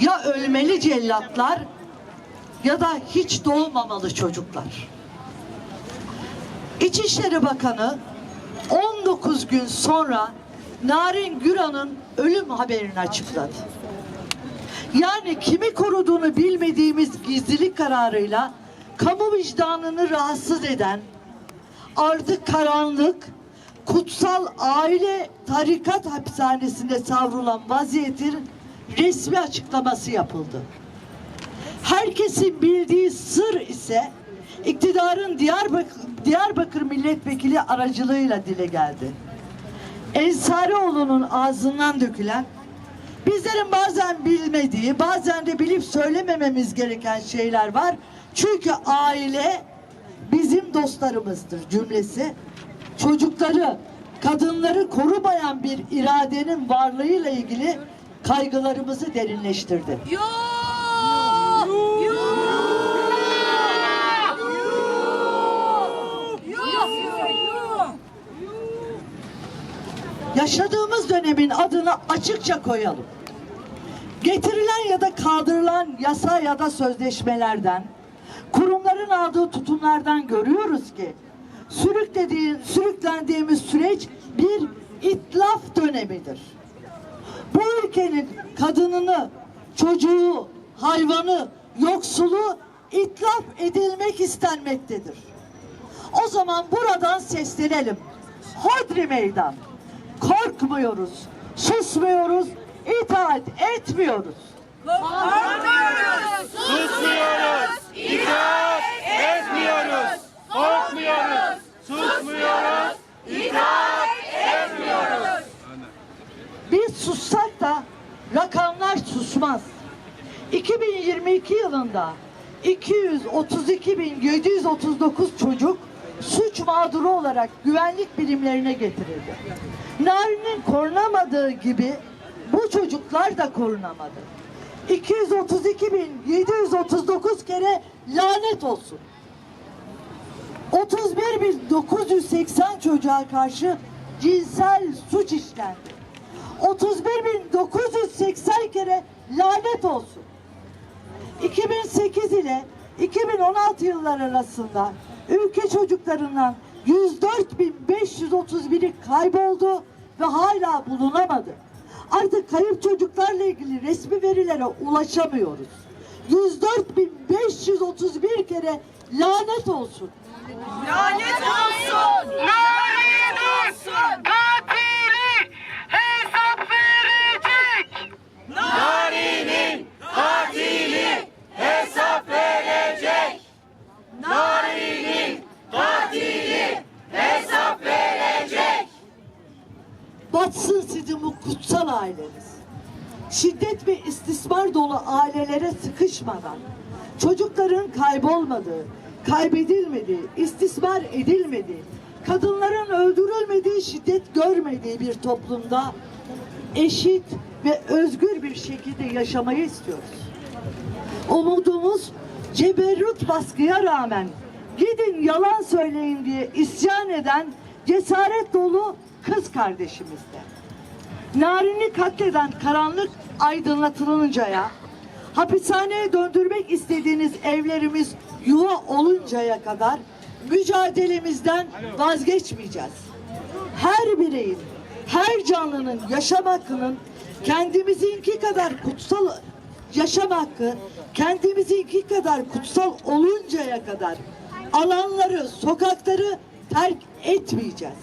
Ya ölmeli cellatlar ya da hiç doğmamalı çocuklar. İçişleri Bakanı 19 gün sonra Narin Güran'ın ölüm haberini açıkladı. Yani kimi koruduğunu bilmediğimiz gizlilik kararıyla kamu vicdanını rahatsız eden artık karanlık, kutsal aile tarikat hapishanesinde savrulan vaziyetin resmi açıklaması yapıldı. Herkesin bildiği sır ise iktidarın Diyarbakır, Diyarbakır milletvekili aracılığıyla dile geldi. Ensarioğlu'nun ağzından dökülen bizlerin bazen bilmediği bazen de bilip söylemememiz gereken şeyler var. Çünkü aile bizim dostlarımızdır cümlesi. Çocukları, kadınları korumayan bir iradenin varlığıyla ilgili kaygılarımızı derinleştirdi. Yok! Yok! Yok! Yaşadığımız dönemin adını açıkça koyalım. Getirilen ya da kaldırılan yasa ya da sözleşmelerden, kurumların aldığı tutumlardan görüyoruz ki sürüklediği, sürüklendiğimiz süreç bir itlaf dönemidir. Ülkenin kadınını, çocuğu, hayvanı, yoksulu itlaf edilmek istenmektedir. O zaman buradan seslenelim. Hodri meydan. Korkmuyoruz, susmuyoruz, itaat etmiyoruz. Korkmuyoruz! Susmuyoruz, itaat etmiyoruz. Korkmuyoruz, susmuyoruz, itaat etmiyoruz. Biz sussak da rakamlar susmaz. 2022 yılında 232.739 çocuk suç mağduru olarak güvenlik birimlerine getirildi. Narin'in korunamadığı gibi bu çocuklar da korunamadı. 232.739 kere lanet olsun. 31.980 çocuğa karşı cinsel suç işlendi. 31.980 kere lanet olsun. 2008 ile 2016 yılları arasında ülke çocuklarından 104.531'i kayboldu ve hala bulunamadı. Artık kayıp çocuklarla ilgili resmi verilere ulaşamıyoruz. 104.531 kere lanet olsun. Lanet olsun! Nari'nin katili hesap verecek. Nari'nin katili hesap verecek. Batsın sizin bu kutsal aileniz. Şiddet ve istismar dolu ailelere sıkışmadan, çocukların kaybolmadığı, kaybedilmediği, istismar edilmediği, kadınların öldürülmediği, şiddet görmediği bir toplumda eşit ve özgür bir şekilde yaşamayı istiyoruz. Umudumuz ceberrut baskıya rağmen gidin yalan söyleyin diye isyan eden cesaret dolu kız kardeşimizde. Narin'i katleden karanlık aydınlatılıncaya, hapishaneye döndürmek istediğiniz evlerimiz yuva oluncaya kadar mücadelemizden vazgeçmeyeceğiz. Her bireyin, her canlının yaşam hakkının kendimizinki kadar kutsal yaşam hakkı kendimizinki kadar kutsal oluncaya kadar alanları, sokakları terk etmeyeceğiz.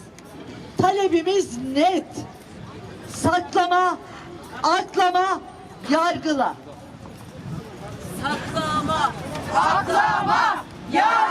Talebimiz net. Saklama, aklama, yargıla. Saklama! Aklama! Yargılama!